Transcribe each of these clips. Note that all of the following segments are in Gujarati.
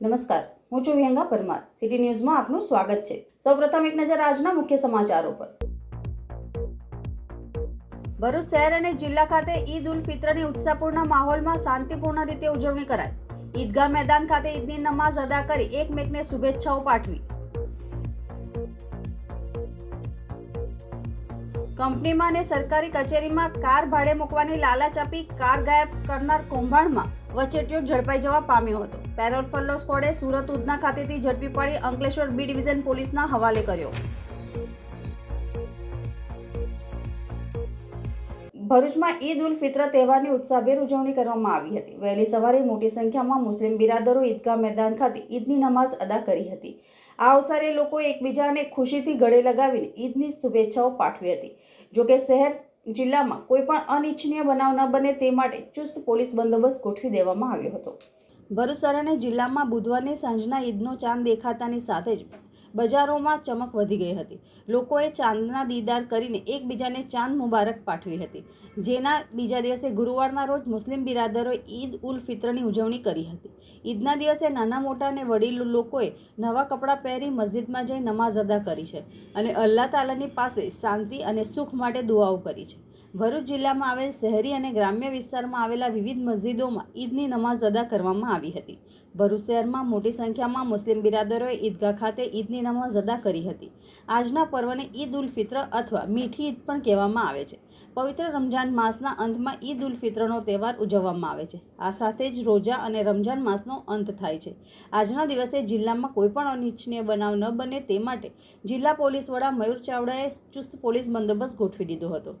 નમસ્કાર. હું છું વિહંગા પરમાર. સિટી ન્યૂઝમાં આપનું સ્વાગત છે. સૌપ્રથમ એક નજર આજના મુખ્ય સમાચારો પર. ભરૂચ શહેર અને જિલ્લા ખાતે ઈદ ઉલ ફિત્રની ઉત્સાહપૂર્ણ માહોલમાં શાંતિપૂર્ણ રીતે ઉજવણી કરાઈ. ઈદગાહ મેદાન ખાતે ઈદની નમાઝ અદા કરી એકમેકને શુભેચ્છાઓ પાઠવી. કંપનીમાં અને સરકારી કચેરીમાં કાર ભાડે મૂકવાની લાલચ આપી કાર ગાયબ કરનાર કૌભાંડમાં વચેટિયો ઝડપાઈ જવા પામ્યો હતો. પેરોલ ફલ્લો સ્કોડે સુરત ઉધના ખાતેથી ઝડપી પાડી અંકલેશ્વર બી ડિવિઝન પોલીસના હવાલે કર્યો. ભરૂચમાં ઈદ ઉલ ફિત્ર તહેવારની ઉત્સાહભેર ઉજવણી કરવામાં આવી હતી. વહેલી સવારે મોટી સંખ્યામાં મુસ્લિમ બિરાદરો ઈદગાહ મેદાન ખાતે ઈદની નમાઝ અદા કરી હતી. આ અવસરે લોકોએ એકબીજાને ખુશીથી ગળે લગાવીને ઈદની શુભેચ્છાઓ પાઠવી હતી. જોકે શહેર જિલ્લામાં કોઈ પણ અનિચ્છનીય બનાવ ન બને તે માટે ચુસ્ત પોલીસ બંદોબસ્ત ગોઠવી દેવામાં આવ્યો હતો. ભરૂચ શહેર જિલ્લામાં બુધવારની સાંજના ઈદનો ચાંદ દેખાતાની સાથે જ બજારોમાં ચમક વધી ગઈ હતી. લોકોએ ચાંદના દીદાર કરીને એકબીજાને ચાંદ મુબારક પાઠવી હતી. જેના બીજા દિવસે ગુરુવારના રોજ મુસ્લિમ બિરાદરોએ ઈદ ઉલ ફિત્રની ઉજવણી કરી હતી. ઈદના દિવસે નાના મોટા અને વડીલ લોકોએ નવા કપડાં પહેરી મસ્જિદમાં જઈ નમાઝ અદા કરી છે અને અલ્લાહ તાલાની પાસે શાંતિ અને સુખ માટે દુઆઓ કરી છે. ભરૂચ જિલ્લામાં આવેલ શહેરી અને ગ્રામ્ય વિસ્તારમાં આવેલા વિવિધ મસ્જિદોમાં ઈદની નમાઝ અદા કરવામાં આવી હતી. ભરૂચ શહેરમાં મોટી સંખ્યામાં મુસ્લિમ બિરાદરોએ ઈદગાહ ખાતે ઈદની નમાઝ અદા કરી હતી. આજના પર્વને ઈદ ઉલ ફિત્ર અથવા મીઠી ઈદ પણ કહેવામાં આવે છે. પવિત્ર રમજાન માસના અંતમાં ઈદ ઉલ ફિત્રનો તહેવાર ઉજવવામાં આવે છે. આ સાથે જ રોજા અને રમજાન માસનો અંત થાય છે. આજના દિવસે જિલ્લામાં કોઈ પણ અનિચ્છનીય બનાવ ન બને તે માટે જિલ્લા પોલીસ વડા મયુર ચાવડાએ ચુસ્ત પોલીસ બંદોબસ્ત ગોઠવી દીધો હતો.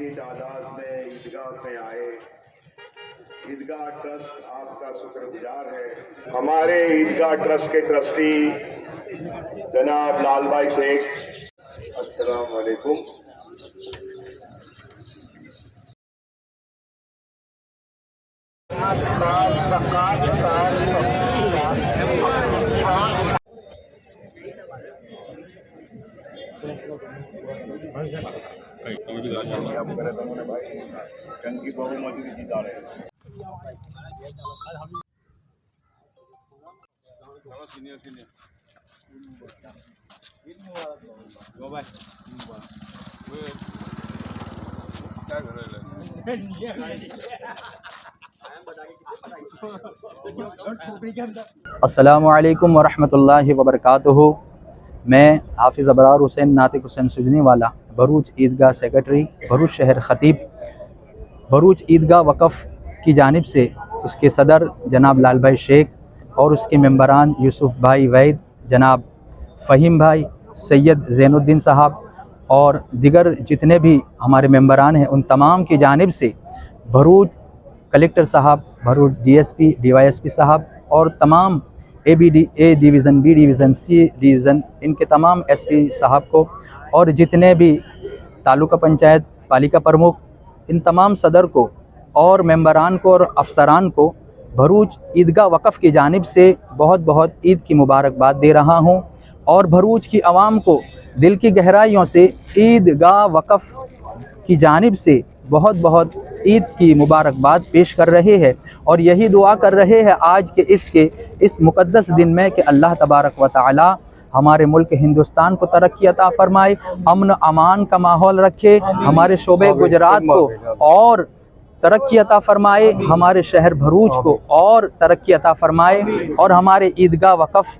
کسی تعداد میں، عیدگاہ میں آئے، عیدگاہ ٹرسٹ آپ کا شکر گزار ہے۔ ہمارے عیدگاہ ٹرسٹ کے ٹرسٹی جناب لال بھائی شیخ السلام علیکم۔ کرے تو بولے بھائی جنگ کی بہو જંગી جیتا رہے السلام علیکم ورحمۃ اللہ وبرکاتہ۔ میں حافظ ابرار حسین، ناطق حسین سجنی والا۔ بروچ عیدگاہ سیکرٹری بھروچ شہر خطیب۔ بھروچ عیدگاہ وقف کی جانب سے اس کے صدر جناب لال بھائی شیخ اور اس کے ممبران یوسف بھائی وید، جناب فہیم بھائی، سید زین الدین صاحب اور دیگر جتنے بھی ہمارے ممبران ہیں، ان تمام کی جانب سے بھروچ کلیکٹر صاحب بھروچ ڈی ایس پی، ڈی وائی ایس پی صاحب اور تمام اے بی ڈی، اے ڈیویزن بی ڈیویزن سی ڈیویزن ان کے تمام ایس پی صاحب کو اور جتنے بھی تعلقہ پنچایت، پالیکا پرمکھ، ان تمام صدر کو اور ممبران کو اور افسران کو بھروچ عیدگاہ وقف کی جانب سے بہت بہت عید کی مبارکباد دے رہا ہوں اور بھروچ کی عوام کو دل کی گہرائیوں سے عیدگاہ وقف کی جانب سے بہت بہت عید کی مبارکباد پیش کر رہے ہیں اور یہی دعا کر رہے ہیں آج کے اس کے، اس مقدس دن میں کہ اللہ تبارک و تعالی ہمارے ملک ہندوستان کو ترقی عطا فرمائے امن امان کا ماحول رکھے ہمارے شعبے گجرات کو اور ترقی عطا فرمائے ہمارے شہر بھروچ کو اور ترقی عطا فرمائے اور ہمارے عیدگاہ وقف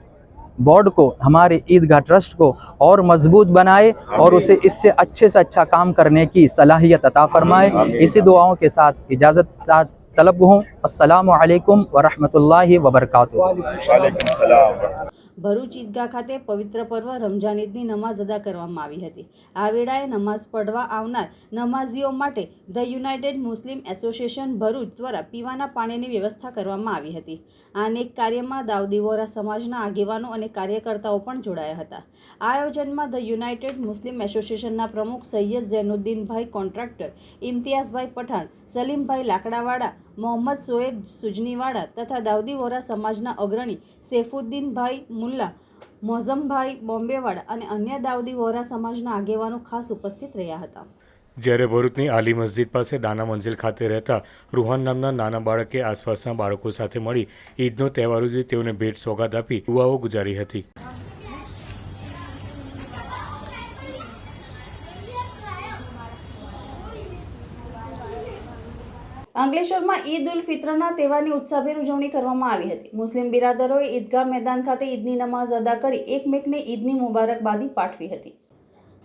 بورڈ کو ہمارے عیدگاہ ٹرسٹ کو اور مضبوط بنائے اور اسے اس سے اچھے سے اچھا کام کرنے کی صلاحیت عطا فرمائے۔ اسی دعاؤں کے ساتھ اجازت તલબ હું અસલામ આલેકુમ વરહમતુલ્લાહ વબરકાતુ ભરૂચ ઈદગાહ ખાતે પવિત્ર પર્વ રમઝાન ઈદની નમાઝ અદા કરવામાં આવી હતી. આ વેળાએ નમાઝ પઢવા આવનાર નમાઝીઓ માટે the United Muslim Association Bharuch દ્વારા પીવાના પાણીની વ્યવસ્થા કરવામાં આવી હતી. આ અનેક કાર્યમાં દાઉદી વોરા સમાજના આગેવાનો અને કાર્યકર્તાઓ પણ જોડાયા હતા. આ આયોજનમાં ધ યુનાઇટેડ મુસ્લિમ એસોસિએશનના પ્રમુખ સૈયદ ઝેનુદ્દીનભાઈ કોન્ટ્રાક્ટર ઇમ્તિયાઝભાઈ પઠાણ સલીમભાઈ લાકડાવાળા મોહમ્મદ સોએબ સુજનીવાડા તથા દાઉદી વોરા સમાજના અગ્રણી સૈફુદ્દીનભાઈ મુલ્લા, મોઝમભાઈ બોમ્બેવાડા અને અન્ય દાઉદી વોરા સમાજના આગેવાનો ખાસ ઉપસ્થિત રહ્યા હતા. જ્યારે ભરૂચની આલી મસ્જિદ પાસે દાના મંજિલ ખાતે રહેતા રૂહાન નામના નાના બાળકે આસપાસના બાળકો સાથે મળી ઈદનો તહેવાર ઉજવી તેઓને ભેટ સોગાદ આપી દુઆઓ ગુજારી હતી. અંકલેશ્વરમાં ઈદ ઉલ ફિત્રના તહેવારની ઉત્સાહભેર ઉજવણી કરવામાં આવી હતી. મુસ્લિમ બિરાદરોએ ઈદગાહ મેદાન ખાતે ઈદની નમાઝ અદા કરી એકમેકને ઈદની મુબારકબાદી પાઠવી હતી.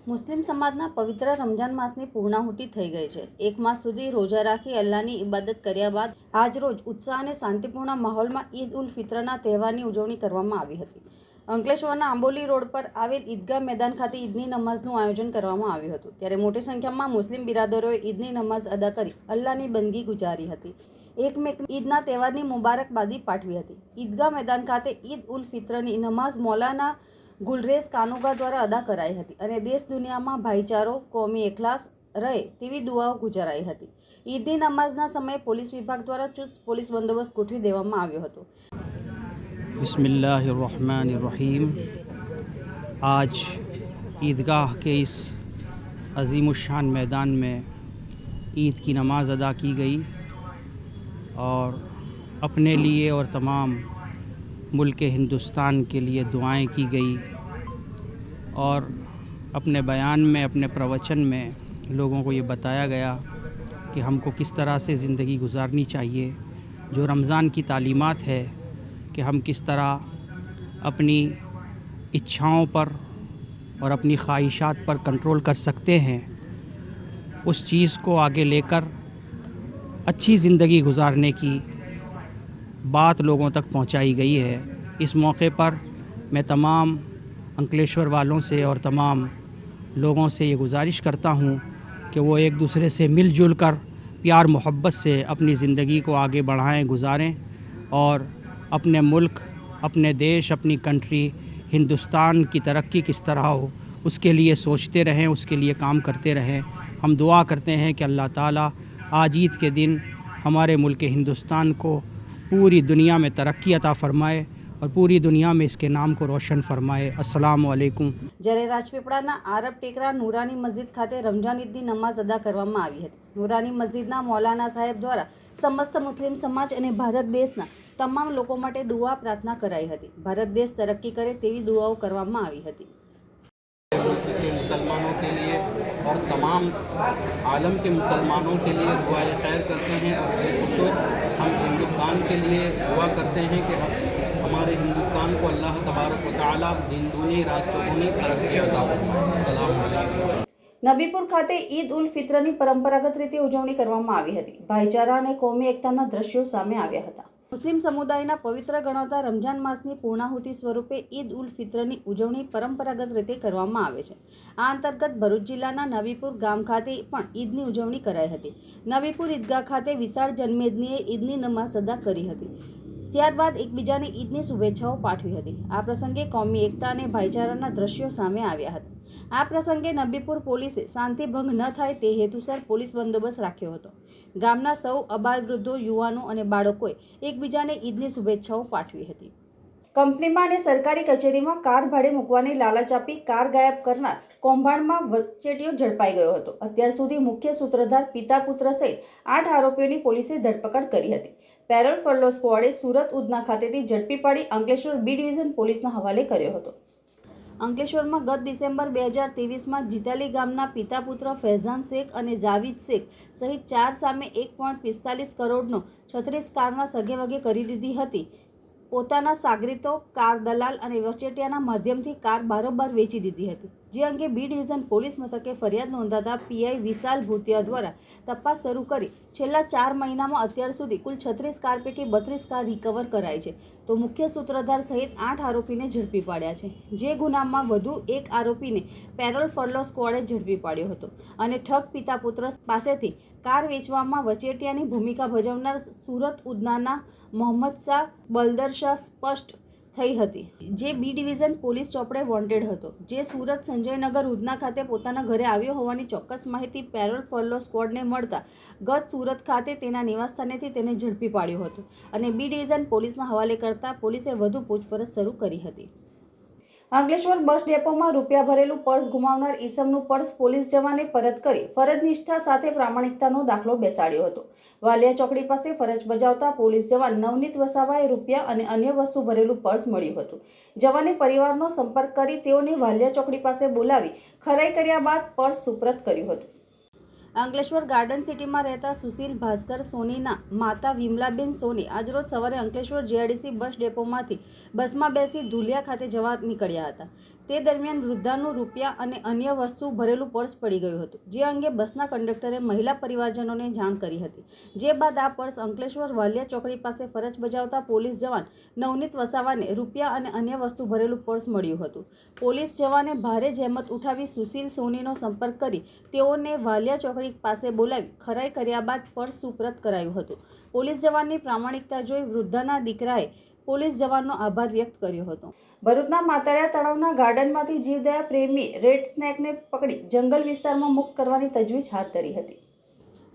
મુસ્લિમ સમાજના પવિત્ર રમજાન માસની પૂર્ણાહુતિ થઈ ગઈ છે. એક માસ સુધી રોજા રાખી અલ્લાહની ઇબાદત કર્યા બાદ આજ રોજ ઉત્સાહ અને શાંતિપૂર્ણ માહોલમાં ઈદ ઉલ ફિત્રના તહેવારની ઉજવણી કરવામાં આવી હતી. અંકલેશ્વરના આંબોલી રોડ પર આવેલ ઈદગાહ મેદાન ખાતે ઈદની નમાઝનું આયોજન કરવામાં આવ્યું હતું. ત્યારે મોટી સંખ્યામાં મુસ્લિમ બિરાદરોએ ઈદની નમાઝ અદા કરી અલ્લાહની બંદગી ગુજારી હતી. એકમેક ઈદના તહેવારની મુબારકબાદી પાઠવી હતી. ઈદગાહ મેદાન ખાતે ઈદ ઉલ ફિત્રની નમાઝ મૌલાના ગુલરેઝ કાનુગા દ્વારા અદા કરાઈ હતી અને દેશ દુનિયામાં ભાઈચારો, કોમી એકલાસ રહે તેવી દુઆઓ ગુજારાઈ હતી. ઈદની નમાઝના સમયે પોલીસ વિભાગ દ્વારા ચુસ્ત પોલીસ બંદોબસ્ત ગોઠવી દેવામાં આવ્યો હતો. بسم اللہ الرحمن الرحیم۔ آج عیدگاہ کے اس عظیم الشان میدان میں عید کی نماز ادا کی گئی اور اپنے لیے اور تمام ملک ہندوستان کے لیے دعائیں کی گئی اور اپنے بیان میں، اپنے پروچن میں لوگوں کو یہ بتایا گیا کہ ہم کو کس طرح سے زندگی گزارنی چاہیے۔ جو رمضان کی تعلیمات ہے کہ ہم کس طرح اپنی اچھاؤں پر اور اپنی خواہشات پر کنٹرول کر سکتے ہیں، اس چیز کو آگے لے کر اچھی زندگی گزارنے کی بات لوگوں تک پہنچائی گئی ہے۔ اس موقع پر میں تمام انکلیشور والوں سے اور تمام لوگوں سے یہ گزارش کرتا ہوں کہ وہ ایک دوسرے سے مل جل کر پیار محبت سے اپنی زندگی کو آگے بڑھائیں، گزاریں اور اپنے ملک، اپنے دیش، اپنی کنٹری، ہندوستان کی ترقی کس طرح ہو، اس کے لیے سوچتے رہیں، اس کے لیے کام کرتے رہیں۔ ہم دعا کرتے ہیں کہ اللہ تعالیٰ آج عید کے دن ہمارے ملک ہندوستان کو پوری دنیا میں ترقی عطا فرمائے اور پوری دنیا میں اس کے نام کو روشن فرمائے۔ السلام علیکم۔ જ્યારે રાજપીપળાના આરબ ટેકરા નૂરાની મસ્જિદ ખાતે રમઝાન ઈદની નમાઝ અદા કરવામાં نورانی હતી نا مولانا صاحب دوارا، سمست مسلم سماج انہیں અને دیس نا તમામ લોકો માટે દુઆ પ્રાર્થના કરાઈ હતી ભારત દેશ તરક્કી કરે તેવી દુઆઓ કરવામાં આવી હતી के मुसलमानों के लिए और तमाम आलम के मुसलमानों के लिए दुआ खैर करते हैं और बिलखसूस हम हिंदुस्तान के लिए दुआ करते हैं कि हम हमारे हिंदुस्तान को अल्लाह तबारक व ताली दिन दूनी रात चौगुनी तरक्की अता फरमाए अस्सलाम वालेकुम નબીપુર ખાતે ઈદ ઉલ ફિત્રની પરંપરાગત રીતે ઉજવણી કરવામાં આવી હતી ભાઈચારા અને કોમી એકતાના દ્રશ્યો સામે આવ્યા હતા મુસ્લિમ સમુદાયના પવિત્ર ગણાતા રમજાન માસની પૂર્ણાહુતિ સ્વરૂપે ઈદ ઉલ ફિત્રની ઉજવણી પરંપરાગત રીતે કરવામાં આવે છે. આ અંતર્ગત ભરૂચ જિલ્લાના નવીપુર ગામ ખાતે પણ ઈદની ઉજવણી કરાઈ હતી. નવીપુર ઈદગાહ ખાતે વિશાળ જનમેદનીએ ઈદની નમાઝ અદા કરી હતી. ત્યારબાદ એકબીજાને ઈદની શુભેચ્છાઓ પાઠવી હતી. આ પ્રસંગે કોમી એકતા અને ભાઈચારાના દ્રશ્યો સામે આવ્યા હતા. આ પ્રસંગે નબીપુર પોલીસે શાંતિભંગ ન થાય તે હેતુસર પોલીસ બંદોબસ્ત રાખ્યો હતો. ગામના સૌ અબાલ વૃદ્ધો, યુવાનો અને બાળકોએ એકબીજાને ઈદની શુભેચ્છાઓ પાઠવી હતી. કંપનીમાં અને સરકારી કચેરીમાં કાર ભાડે મૂકવાની લાલચ આપી કાર ગાયબ કરનાર કૌભાંડમાં વચેટીઓ ઝડપાઈ ગયો હતો. અત્યાર સુધી મુખ્ય સૂત્રધાર, પિતા પુત્ર સહિત આઠ આરોપીઓની પોલીસે ધરપકડ કરી હતી. પેરોલ ફરલો સ્કવોડે સુરત ઉધના ખાતેથી ઝડપી પાડી અંકલેશ્વર બી ડિવિઝન પોલીસના હવાલે કર્યો હતો. અંકલેશ્વરમાં ગત ડિસેમ્બર બે હજાર ત્રેવીસમાં જીતાલી ગામના પિતા પુત્ર ફૈઝાન શેખ અને જાવીદ શેખ સહિત ચાર સામે એક પોઈન્ટ પિસ્તાલીસ કરોડનો છત્રીસ કારના સગેવગે કરી દીધી હતી. પોતાના સાગરીતો, કાર દલાલ અને વચેટિયાના માધ્યમથી કાર બારોબાર વેચી દીધી હતી. જે અંગે બી ડિવિઝન પોલીસ મથકે ફરિયાદ નોંધાતા પીઆઈ વિશાલ ભૂતિયા દ્વારા તપાસ શરૂ કરી છેલ્લા ચાર મહિનામાં અત્યાર સુધી કુલ છત્રીસ કાર પૈકી બત્રીસ કાર રિકવર કરાઈ છે. તો મુખ્ય સૂત્રધાર સહિત આઠ આરોપીને ઝડપી પાડ્યા છે. જે ગુનામાં વધુ એક આરોપીને પેરોલ ફરલો સ્કવોડે ઝડપી પાડ્યો હતો અને ઠગ પિતા પુત્ર પાસેથી કાર વેચવામાં વચેટિયાની ભૂમિકા ભજવનાર સુરત ઉદનાના મોહમ્મદ શાહ બલદર શાહ સ્પષ્ટ થઈ હતી. જે બી ડિવિઝન પોલીસ ચોપડે વોન્ટેડ હતો. જે સુરત સંજયનગર ઉધના ખાતે પોતાના ઘરે આવ્યો હોવાની ચોક્કસ માહિતી પેરોલ ફરલો સ્કવોડને મળતા ગત સુરત ખાતે તેના નિવાસસ્થાનેથી તેને ઝડપી પાડ્યો હતો અને બી ડિવિઝન પોલીસના હવાલે કરતા પોલીસે વધુ પૂછપરછ શરૂ કરી હતી. અંકલેશ્વર બસ ડેપોમાં રૂપિયા ભરેલું પર્સ ગુમાવનાર ઈસમનું પર્સ પોલીસ જવાને પરત કરી ફરજ નિષ્ઠા સાથે પ્રામાણિકતાનો દાખલો બેસાડ્યો હતો. વાલિયા ચોકડી પાસે ફરજ બજાવતા પોલીસ જવાન નવનીત વસાવાએ રૂપિયા અને અન્ય વસ્તુ ભરેલું પર્સ મળ્યું હતું. જવાને પરિવારનો સંપર્ક કરી તેઓને વાલિયા ચોકડી પાસે બોલાવી ખરાઈ કર્યા બાદ પર્સ સુપ્રત કર્યું હતું. અંકલેશ્વર ગાર્ડન સિટીમાં રહેતા સુશીલ ભાસ્કર સોનીના માતા વિમલાબેન સોની આજરોજ સવારે અંકલેશ્વર જીઆરડીસી બસ ડેપોમાંથી બસમાં બેસી ધુલિયા ખાતે જવા નીકળ્યા હતા. તે દરમિયાન વૃદ્ધાનું રૂપિયા અને અન્ય વસ્તુ ભરેલું પર્સ પડી ગયું હતું, જે અંગે બસના કંડક્ટરે મહિલા પરિવારજનોને જાણ કરી હતી. જે બાદ આ પર્સ અંકલેશ્વર વાલિયા ચોકડી પાસે ફરજ બજાવતા પોલીસ જવાન નવનીત વસાવાને રૂપિયા અને અન્ય વસ્તુ ભરેલું પર્સ મળ્યું હતું. પોલીસ જવાને ભારે જહેમત ઉઠાવી સુશીલ સોનીનો સંપર્ક કરી તેઓને વાલિયા ચોકડી પાસે બોલાવી ખરાઈ કર્યા બાદ પર્સ સુપ્રત કરાયું હતું. પોલીસ જવાનની પ્રામાણિકતા જોઈ વૃદ્ધાના દીકરાએ પોલીસ જવાનનો આભાર વ્યક્ત કર્યો હતો. ભરૂચના માતાળિયા તળાવના ગાર્ડનમાંથી જીવદયા પ્રેમી રેડ સ્નેકને પકડી જંગલ વિસ્તારમાં મુક્ત કરવાની તજવીજ હાથ ધરી હતી.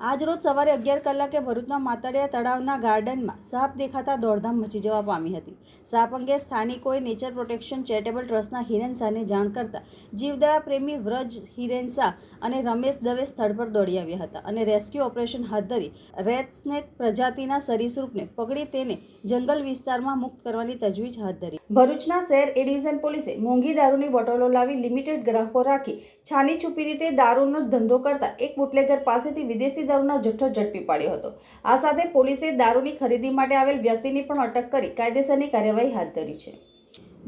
આજરોજ સવારે અગિયાર કલાકે ભરૂચના માતાડિયા તળાવના ગાર્ડનમાં સાપ દેખાતા દોડધામ મચી જવા પામી હતી. સાપ અંગે સ્થાનિકોએ નેચર પ્રોટેક્શન ચેરિટેબલ ટ્રસ્ટના હિરેન શાહને જાણ કરતા જીવદયા પ્રેમી વ્રજ હિરેન શાહ અને રમેશ દવે સ્થળ પર દોડી આવ્યા હતા અને રેસ્ક્યુ ઓપરેશન હાથ ધરી રેડ પ્રજાતિના સરીસૃપને પકડી તેને જંગલ વિસ્તારમાં મુક્ત કરવાની તજવીજ હાથ ધરી. ભરૂચના શહેર એ ડિવિઝન પોલીસે મોંઘી દારૂની બોટલો લાવી લિમિટેડ ગ્રાહકો રાખી છાની છુપી રીતે દારૂનો ધંધો કરતા એક બુટલેગર પાસેથી વિદેશી દારૂનો જથ્થો ઝડપી પાડ્યો હતો. આ સાથે પોલીસે દારૂની ખરીદી માટે આવેલ વ્યક્તિની પણ અટક કરી કાયદેસરની કાર્યવાહી હાથ ધરી છે.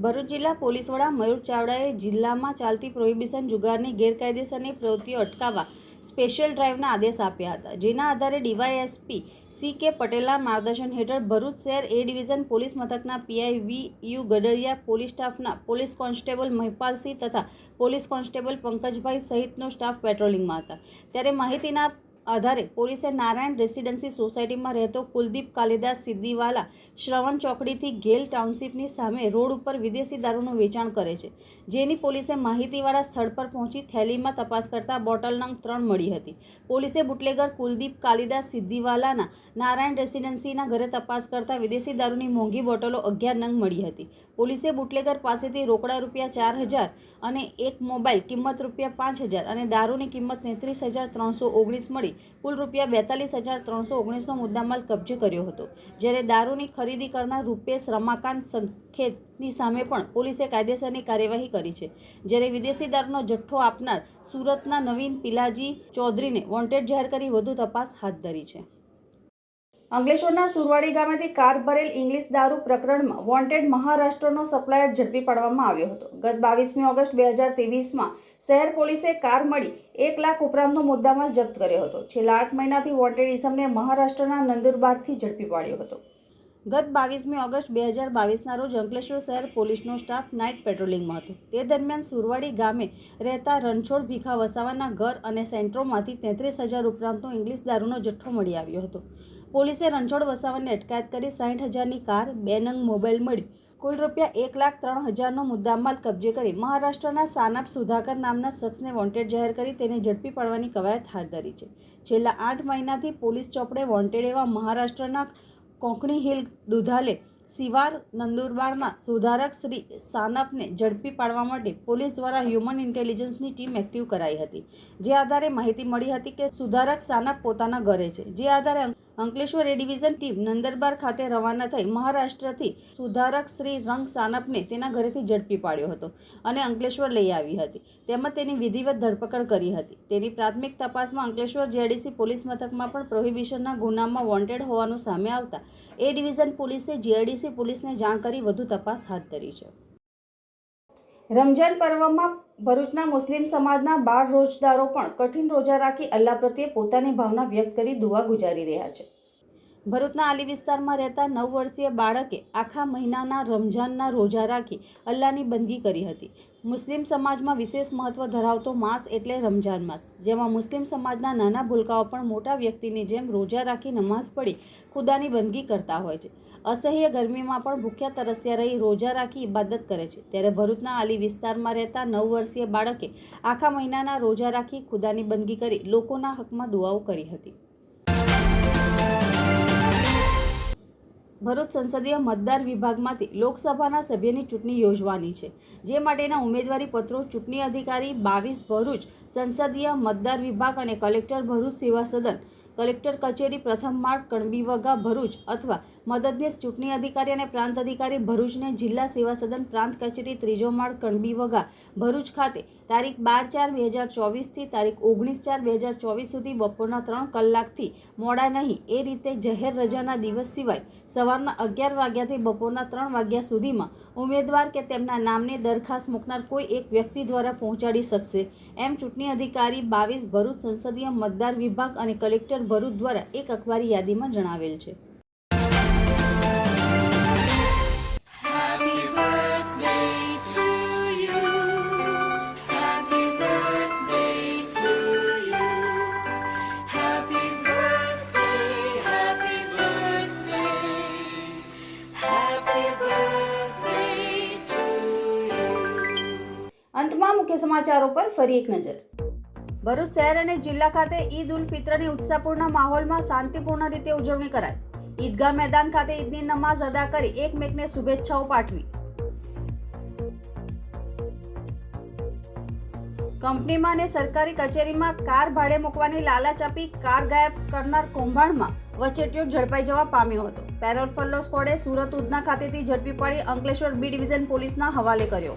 ભરૂચ જિલ્લા પોલીસ વડા મયુર ચાવડાએ જિલ્લામાં ચાલતી પ્રોહિબિશન જુગારની ગેરકાયદેસરની પ્રવૃત્તિઓ અટકાવવા સ્પેશિયલ ડ્રાઇવના આદેશ આપ્યા હતા. જેના આધારે ડીવાયએસપી સી કે પટેલના માર્ગદર્શન હેઠળ ભરૂચ શહેર એ ડિવિઝન પોલીસ મથકના PI V U Gadariya police સ્ટાફના પોલીસ કોન્સ્ટેબલ મહિપાલસિંહ તથા પોલીસ કોન્સ્ટેબલ પંકજભાઈ સહિતનો સ્ટાફ પેટ્રોલિંગમાં હતા. ત્યારે માહિતીના આધારે પોલીસે નારાયણ રેસિડેન્સી સોસાયટીમાં રહેતો કુલદીપ કાલિદાસ સિદ્દીવાલા શ્રવણ ચોકડીથી ગેલ ટાઉનશીપની સામે રોડ ઉપર વિદેશી દારૂનું વેચાણ કરે છે, જેની પોલીસે માહિતીવાળા સ્થળ પર પહોંચી થેલીમાં તપાસ કરતા બોટલ નંગ ત્રણ મળી હતી. પોલીસે બુટલેગર કુલદીપ કાલિદાસ સિદ્દીવાલાના નારાયણ રેસિડેન્સીના ઘરે તપાસ કરતા વિદેશી દારૂની મોંઘી બોટલો અગિયાર નંગ મળી હતી. પોલીસે બુટલેગર પાસેથી રોકડા રૂપિયા ચાર હજાર અને એક મોબાઈલ કિંમત રૂપિયા પાંચ હજાર અને દારૂની કિંમત તેત્રીસ હજાર ત્રણસો ઓગણીસ મળી કુલ રૂપિયા બેતાલીસ હજાર ત્રણસો ઓગણીસનો મુદ્દામાલ કબજે કર્યો હતો. જ્યારે દારૂની ખરીદી કરનાર રૂપેશ રમાકાંત સંખેતની સામે પણ પોલીસે કાયદેસરની કાર્યવાહી કરી છે. જ્યારે વિદેશી દારૂનો જથ્થો આપનાર સુરતના નવીન પિલાજી ચૌધરીને વોન્ટેડ જાહેર કરી વધુ તપાસ હાથ ધરી છે. અંકલેશ્વરના સુરવાડી ગામેથી કાર ભરેલ ઇંગ્લિશ દારૂ પ્રકરણમાં વોન્ટેડ મહારાષ્ટ્રનો સપ્લાયર ઝડપી પાડવામાં આવ્યો હતો. ગત બાવીસમી ઓગસ્ટ બે હજાર ત્રેવીસમાં શહેર પોલીસે કાર મળી એક લાખ ઉપરાંતનો મુદ્દામાલ જપ્ત કર્યો હતો. છેલ્લા આઠ મહિનાથી વોન્ટેડ ઇસમને મહારાષ્ટ્રના નંદુરબારથી ઝડપી પાડ્યો હતો. ગત બાવીસમી ઓગસ્ટ બે હજાર બાવીસના રોજ અંકલેશ્વર શહેર પોલીસનો સ્ટાફ નાઇટ પેટ્રોલિંગમાં હતો. તે દરમિયાન સુરવાડી ગામે રહેતા રણછોડ ભીખા વસાવાના ઘર અને સેન્ટ્રોમાંથી તેત્રીસ હજાર ઉપરાંતનો ઇંગ્લિશ દારૂનો જથ્થો મળી આવ્યો હતો. પોલીસે રણછોડ વસાવાની અટકાયત કરી સાઠ હજારની કાર, બે નંગ મોબાઈલ મળી. કુલ રૂપિયા એક લાખ ત્રણ હજારનો મુદ્દામાલ કબજે કરી મહારાષ્ટ્રના સાનપ સુધાકર નામના શખ્સને વોન્ટેડ જાહેર કરી તેને ઝડપી પાડવાની કવાયત હાથ ધરી છે. છેલ્લા આઠ મહિનાથી પોલીસ ચોપડે વોન્ટેડ એવા મહારાષ્ટ્રના કોંકણી હિલ દુધાલે સિવાર નંદુરબારના સુધારક શ્રી સાનપને ઝડપી પાડવા માટે પોલીસ દ્વારા હ્યુમન ઇન્ટેલિજન્સની ટીમ એક્ટિવ કરાઈ હતી. જે આધારે માહિતી મળી હતી કે સુધારક સાનપ પોતાના ઘરે છે. જે આધારે Ankleshwar A division team Nandurbar ખાતે રવાના થઈ મહારાષ્ટ્રથી સુધારક શ્રી રંગ સાનપને તેના ઘરેથી ઝડપી પાડ્યો હતો અને અંકલેશ્વર લઈ આવી હતી. તેમજ તેની વિધિવત ધરપકડ કરી હતી. તેની પ્રાથમિક તપાસમાં અંકલેશ્વર જેડીસી પોલીસ મથકમાં પણ પ્રોહિબિશનના ગુનામાં વોન્ટેડ હોવાનું સામે આવતા એ ડિવિઝન પોલીસે પોલીસે પોલીસને જાણ કરી વધુ તપાસ હાથ ધરી છે. રમજાન પર્વમાં ભરૂચના મુસ્લિમ સમાજના બાર રોજદારો પણ કઠિન રોજા રાખી અલ્લાહ પ્રત્યે પોતાની ભાવના વ્યક્ત કરી દુઆ ગુજારી રહ્યા છે. ભરૂચના આલી વિસ્તારમાં રહેતા નવ વર્ષીય બાળકે આખા મહિનાના રમઝાનના રોજા રાખી અલ્લાહની બંદગી કરી હતી. મુસ્લિમ સમાજમાં વિશેષ મહત્વ ધરાવતો માસ એટલે રમઝાન માસ, જેમાં મુસ્લિમ સમાજના નાના ભૂલકાઓ પણ મોટા વ્યક્તિની જેમ રોજા રાખી નમાઝ પઢી ખુદાની બંદગી કરતા હોય છે. અસહ્ય ગરમીમાં પણ ભૂખ્યા તરસ્યા રહી રોજા રાખી ઇબાદત કરે છે. ત્યારે ભરૂચના આલી વિસ્તારમાં રહેતા નવ વર્ષીય બાળકે આખા મહિનાના રોજા રાખી ખુદાની બંદગી કરી લોકોના હકમાં દુઆઓ કરી હતી. ભરૂચ સંસદીય મતદાર વિભાગમાંથી લોકસભાના સભ્યની ચૂંટણી યોજવાની છે. જે માટેના ઉમેદવારી પત્રો ચૂંટણી અધિકારી બાવીસ ભરૂચ સંસદીય મતદાર વિભાગ અને કલેક્ટર ભરૂચ સેવા સદન કલેક્ટર કચેરી પ્રથમ માળ કણબીવગા ભરૂચ અથવા મદદનીશ ચૂંટણી અધિકારી અને પ્રાંત અધિકારી ભરૂચને જિલ્લા સેવા સદન પ્રાંત કચેરી ત્રીજો માળ કણબીવગા ભરૂચ ખાતે તારીખ બાર ચાર બે હજાર ચોવીસથી તારીખ ઓગણીસ ચાર બે હજાર ચોવીસ સુધી બપોરના ત્રણ કલાકથી મોડા નહીં. એ રીતે જાહેર રજાના દિવસ સિવાય સવારના અગિયાર વાગ્યાથી બપોરના ત્રણ વાગ્યા સુધીમાં ઉમેદવાર કે તેમના નામની દરખાસ્ત મૂકનાર કોઈ એક વ્યક્તિ દ્વારા પહોંચાડી શકશે. એમ ચૂંટણી અધિકારી બાવીસ ભરૂચ સંસદીય મતદાર વિભાગ અને કલેક્ટર ભરૂચ દ્વારા એક અખબારી યાદીમાં જણાવેલ છે. સમાચારો પર ફરી એક નજર. ભરૂચ શહેર અને જિલ્લા ખાતે ઈદ ઉલ ફિત્રની ઉત્સાહપૂર્ણ માહોલમાં શાંતિપૂર્ણ રીતે ઉજવણી કરાઈ. ઈદગાહ મેદાન ખાતે ઈદની નમાઝ અદા કરી એકમેકને શુભેચ્છાઓ પાઠવી. કંપનીમાં અને સરકારી કચેરીમાં કાર ભાડે મૂકવાની લાલચ આપી કાર ગાયબ કરનાર કૌભાંડમાં વચેટિયો ઝડપાઈ જવા પામ્યો હતો. પેરોલ ફલ્લો સ્કોડે સુરત ઉધના ખાતેથી ઝડપી પાડી અંકલેશ્વર બી ડિવિઝન પોલીસના હવાલે કર્યો.